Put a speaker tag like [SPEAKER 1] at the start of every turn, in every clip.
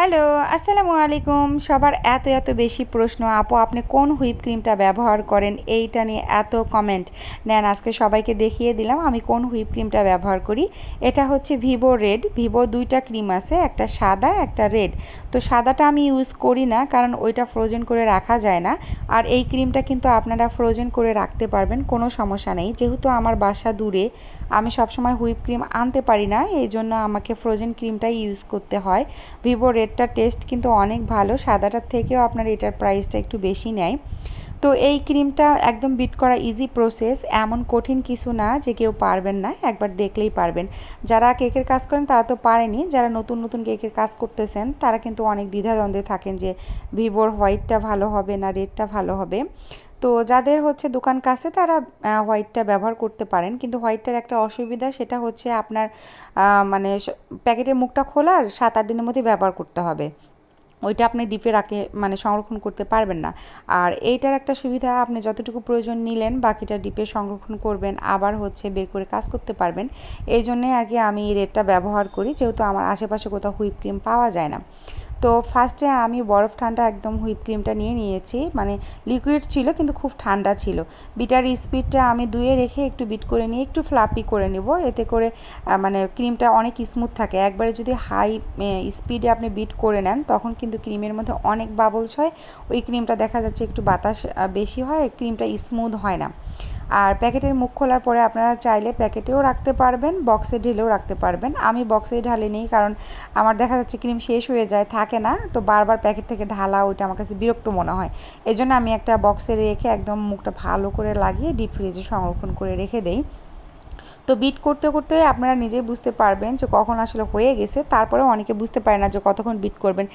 [SPEAKER 1] Hello, আসসালামু আলাইকুম। সবার এত এত বেশি প্রশ্ন, আপু আপনি কোন হুইপ ক্রিমটা ব্যবহার করেন? এইটা নিয়ে এত কমেন্ট নেন, আজকে সবাইকে দেখিয়ে দিলাম আমি কোন হুইপ ক্রিমটা ব্যবহার করি। এটা হচ্ছে ভিভো রেড। ভিভো দুইটা ক্রিম আছে, একটা সাদা, একটা রেড। তো সাদাটা আমি ইউজ করি না, কারণ ওইটা ফ্রোজেন করে রাখা যায় না। আর এই ক্রিমটা কিন্তু আপনারা ফ্রোজেন করে রাখতে পারবেন, কোনো সমস্যা নেই। যেহেতু আমার বাসা দূরে, আমি সবসময় হুইপ ক্রিম আনতে পারি না এই জন্য আমাকে ফ্রোজেন ক্রিমটাই ইউজ করতে হয়। ভিভো রেডটার টেস্ট কিন্তু অনেক ভালো। সাদাটার থেকেও আপনার এটার প্রাইসটা একটু বেশি নেয়। তো এই ক্রিমটা একদম বিট করা ইজি প্রসেস এমন কঠিন কিছু না যে কেউ পারবেন না, একবার দেখলেই পারবেন। যারা কেকের কাজ করেন তারা তো পারেনি, যারা নতুন নতুন কেকের কাজ করতেছেন তারা কিন্তু অনেক দ্বিধাদ্বন্দ্বে থাকেন যে ভিভোর হোয়াইটটা ভালো হবে না রেডটা ভালো হবে। তো যাদের হচ্ছে দোকান কাছে তারা হোয়াইটটা ব্যবহার করতে পারেন। কিন্তু হোয়াইটটার একটা অসুবিধা সেটা হচ্ছে আপনার মানে প্যাকেটের মুখটা খোলার সাত আট দিনের মধ্যে ব্যবহার করতে হবে। ওইটা আপনি ডিপে রাখে মানে সংরক্ষণ করতে পারবেন না। আর এইটার একটা সুবিধা, আপনি যতটুকু প্রয়োজন নিলেন বাকিটা ডিপে সংরক্ষণ করবেন, আবার হচ্ছে বের করে কাজ করতে পারবেন। এই জন্যে আর কি আমি রেটটা ব্যবহার করি, যেহেতু আমার আশেপাশে কোথাও হুইপ ক্রিম পাওয়া যায় না। তো ফার্স্টে আমি বরফ ঠান্ডা একদম হুইপ ক্রিমটা নিয়ে নিয়েছি। মানে লিকুইড ছিল, কিন্তু খুব ঠান্ডা ছিল। বিটার স্পিডটা আমি দুয়ে রেখে একটু বিট করে নিয়ে একটু ফ্লাপি করে নেব। এতে করে মানে ক্রিমটা অনেক স্মুথ থাকে। একবারে যদি হাই স্পিডে আপনি বিট করে নেন, তখন কিন্তু ক্রিমের মধ্যে অনেক বাবলস হয়। ওই ক্রিমটা দেখা যাচ্ছে একটু বাতাস বেশি হয় ক্রিমটা স্মুথ হয় না। আর প্যাকেটের মুখ খোলার পরে আপনারা চাইলে প্যাকেটেও রাখতে পারবেন বক্সে ঢেলেও রাখতে পারবেন। আমি বক্সে ঢালি নিই, কারণ আমার দেখা যাচ্ছে ক্রিম শেষ হয়ে যায়, থাকে না। তো বারবার প্যাকেট থেকে ঢালা, ওইটা আমার কাছে বিরক্ত মনে হয়। এজন্য জন্য আমি একটা বক্সে রেখে একদম মুখটা ভালো করে লাগিয়ে ডিপ ফ্রিজে সংরক্ষণ করে রেখে দেই। তো বিট করতে করতে আপনারা নিজেই বুঝতে পারবেন যে কখন আসলে হয়ে গেছে। তারপরে অনেকে বুঝতে পারে না যে কতক্ষণ বিট করবেন।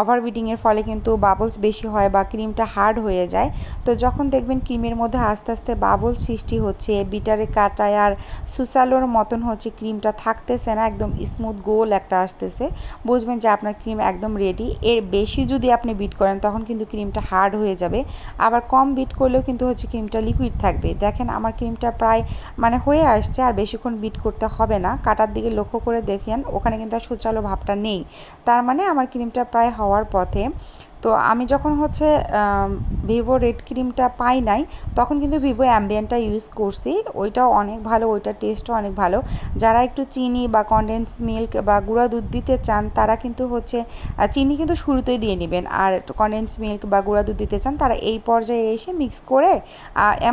[SPEAKER 1] ওভার বিটিংয়ের ফলে কিন্তু বাবলস বেশি হয় বা ক্রিমটা হার্ড হয়ে যায়। তো যখন দেখবেন ক্রিমের মধ্যে আস্তে আস্তে বাবল সৃষ্টি হচ্ছে বিটারে কাটায় আর সুসালোর মতন হচ্ছে ক্রিমটা থাকতেছে না, একদম স্মুথ গোল একটা আসতেছে, বুঝবেন যে আপনার ক্রিম একদম রেডি এর বেশি যদি আপনি বিট করেন তখন কিন্তু ক্রিমটা হার্ড হয়ে যাবে। আবার কম বিট করলেও কিন্তু হচ্ছে ক্রিমটা লিকুইড থাকবে। দেখেন আমার ক্রিমটা প্রায় মানে হয়ে আসছে। আর বেশিক্ষণ বিট করতে হবে না। কাটার দিকে লক্ষ্য করে দেখেন, ওখানে কিন্তু আর সুচালো ভাবটা নেই। তার মানে আমার ক্রিমটা প্রায় হওয়ার পথে। তো আমি যখন হচ্ছে ভিভো রেড ক্রিমটা পাই নাই, তখন কিন্তু ভিভো অ্যাম্বিয়ানটা ইউজ করছি। ওইটাও অনেক ভালো, ওইটার টেস্টও অনেক ভালো। যারা একটু চিনি বা কনডেন্স মিল্ক বা গুঁড়া দুধ দিতে চান, তারা কিন্তু হচ্ছে চিনি কিন্তু শুরুতেই দিয়ে নেবেন। আর কনডেন্স মিল্ক বা গুঁড়া দুধ দিতে চান, তারা এই পর্যায়ে এসে মিক্স করে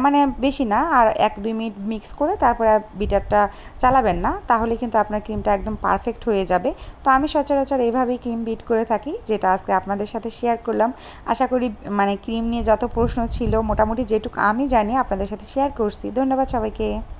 [SPEAKER 1] মানে বেশি না, আর এক দুই মিনিট মিক্স করে তারপরে বিটারটা চালাবেন না, তাহলে কিন্তু আপনার ক্রিমটা একদম পারফেক্ট হয়ে যাবে। তো আমি সচরাচর এইভাবেই ক্রিম বিট করে থাকি, যেটা আজকে আপনাদের সাথে শেয়ার শেয়ার করলাম। আশা করি মানে ক্রিম নিয়ে যত প্রশ্ন ছিল মোটামুটি যেটুকু আমি জানি আপনাদের সাথে শেয়ার করছি। ধন্যবাদ সবাইকে।